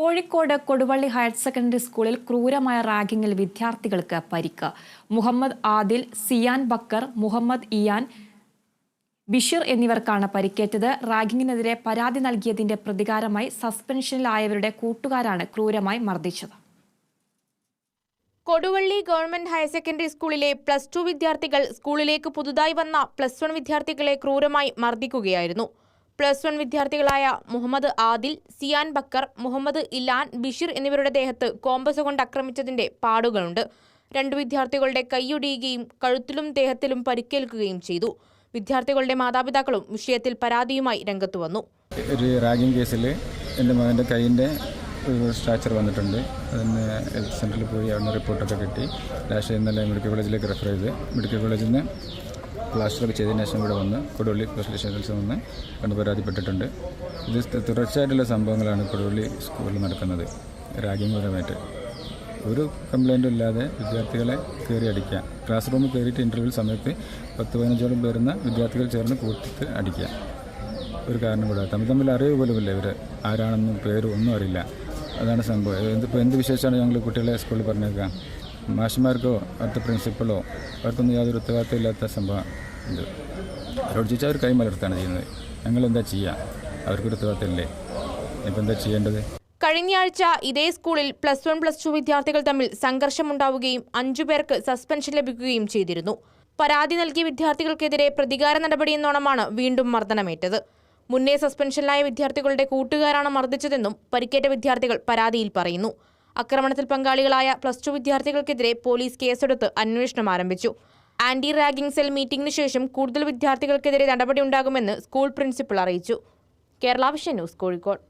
Kozhikode Koduvally higher secondary സ്കൂളിൽ ക്രൂരമായ റാഗിങ്ങിൽ വിദ്യാർത്ഥികൾക്ക് പരിക്ക്. മുഹമ്മദ് ആദിൽ സിയാൻ ബക്കർ മുഹമ്മദ് ഇയാൻ ബിഷിർ എന്നിവർക്കാണ് പരിക്കേറ്റത്. റാഗിങ്ങിനെതിരെ പരാതി നൽകിയതിന്റെ പ്രതികാരമായി സസ്പെൻഷനിലായവരുടെ കൂട്ടുകാരാണ് ക്രൂരമായി മർദ്ദിച്ചത്. കൊടുവള്ളി ഗവൺമെന്റ് ഹയർ സെക്കൻഡറി സ്കൂളിലെ പ്ലസ് ടു വിദ്യാർത്ഥികൾ സ്കൂളിലേക്ക് പുതുതായി വന്ന പ്ലസ് വൺ വിദ്യാർത്ഥികളെ ക്രൂരമായി മർദ്ദിക്കുകയായിരുന്നു. പ്ലസ് വൺ വിദ്യാർത്ഥികളായ മുഹമ്മദ് ആദിൽ സിയാൻ ബക്കർ മുഹമ്മദ് ഇലാൻ ബിഷിർ എന്നിവരുടെ ദേഹത്ത് കോമ്പസ് കൊണ്ട് ആക്രമിച്ചതിന്റെ പാടുകളുണ്ട്. രണ്ടു വിദ്യാർത്ഥികളുടെ കൈയൊടിയുകയും കഴുത്തിലും ദേഹത്തിലും പരിക്കേൽക്കുകയും ചെയ്തു. വിദ്യാർത്ഥികളുടെ മാതാപിതാക്കളും വിഷയത്തിൽ പരാതിയുമായി രംഗത്തു വന്നു. ഒരു റാഗിംഗ് കേസിൽ എന്റെ മകന്റെ കൈയിന്റെ ഒരു സ്ട്രാക്ചർ വന്നിട്ടുണ്ട്. അതിന് ഹെൽത്ത് സെന്ററിൽ പോയി അവിടുന്ന് റിപ്പോർട്ടൊക്കെ കിട്ടി. ലാസ്റ്റ് ഇന്നലെ മെഡിക്കൽ കോളേജിലേക്ക് റെഫർ ചെയ്ത്. മെഡിക്കൽ കോളേജിൽ നിന്ന് പ്ലാസ്റ്ററൊക്കെ ചെയ്തതിന് ശേഷം ഇവിടെ വന്ന് കൊടുവള്ളി സ്പെഷ്യലൈസേഷൻസ് വന്ന് കണ്ട് പരാതിപ്പെട്ടിട്ടുണ്ട്. ഇത് തുടർച്ചയായിട്ടുള്ള സംഭവങ്ങളാണ് കൊടുവള്ളി സ്കൂളിൽ നടക്കുന്നത്. പരമായിട്ട് ഒരു കംപ്ലൈന്റും ഇല്ലാതെ വിദ്യാർത്ഥികളെ കയറി അടിക്കുക. ക്ലാസ് റൂമിൽ കയറിയിട്ട് ഇന്റർവ്യൂ സമയത്ത് പത്ത് പതിനഞ്ചോളം പേരുന്ന വിദ്യാർത്ഥികൾ ചേർന്ന് കൂട്ടിട്ട് അടിക്കുക. ഒരു കാരണം കൂടാതെ തമ്മിൽ തമ്മിൽ അറിവ് പോലുമില്ല ഇവർ ആരാണെന്നും പേരും ഒന്നും അറിയില്ല. അതാണ് സംഭവം. എന്തിപ്പോൾ എന്ത് വിശേഷമാണ് ഞങ്ങൾ കുട്ടികളെ സ്കൂളിൽ പറഞ്ഞേക്കുക? മാഷന്മാർക്കോ അടുത്ത പ്രിൻസിപ്പളോ അവർക്കൊന്നും യാതൊരു ഉത്തരവാദിത്തം ഇല്ലാത്ത സംഭവം ഇത്. അവരോട് ചോദിച്ചാൽ അവർ കൈമലർത്താണ് ചെയ്യുന്നത്. ഞങ്ങൾ എന്താ ചെയ്യുക അവർക്കൊരു ഉത്തരവാദിത്തം ഇല്ലേ ഇപ്പം എന്താ ചെയ്യേണ്ടത്? കഴിഞ്ഞയാഴ്ച ഇതേ സ്കൂളിൽ പ്ലസ് വൺ പ്ലസ് ടു വിദ്യാർത്ഥികൾ തമ്മിൽ സംഘർഷമുണ്ടാവുകയും അഞ്ചു പേർക്ക് സസ്പെൻഷൻ ലഭിക്കുകയും ചെയ്തിരുന്നു. പരാതി നൽകിയ വിദ്യാർത്ഥികൾക്കെതിരെ പ്രതികാര നടപടിയെന്നോണമാണ് വീണ്ടും മർദ്ദനമേറ്റത്. മുന്നേ സസ്പെൻഷനിലായ വിദ്യാർത്ഥികളുടെ കൂട്ടുകാരാണ് മർദ്ദിച്ചതെന്നും പരിക്കേറ്റ വിദ്യാർത്ഥികൾ പരാതിയിൽ പറയുന്നു. ആക്രമണത്തിൽ പങ്കാളികളായ പ്ലസ് ടു വിദ്യാർത്ഥികൾക്കെതിരെ പോലീസ് കേസെടുത്ത് അന്വേഷണം ആരംഭിച്ചു. ആന്റി റാഗിംഗ് സെൽ മീറ്റിംഗിന് ശേഷം കൂടുതൽ വിദ്യാർത്ഥികൾക്കെതിരെ നടപടി ഉണ്ടാകുമെന്ന് സ്കൂൾ പ്രിൻസിപ്പൽ അറിയിച്ചു. Kerala vision news Kozhikode.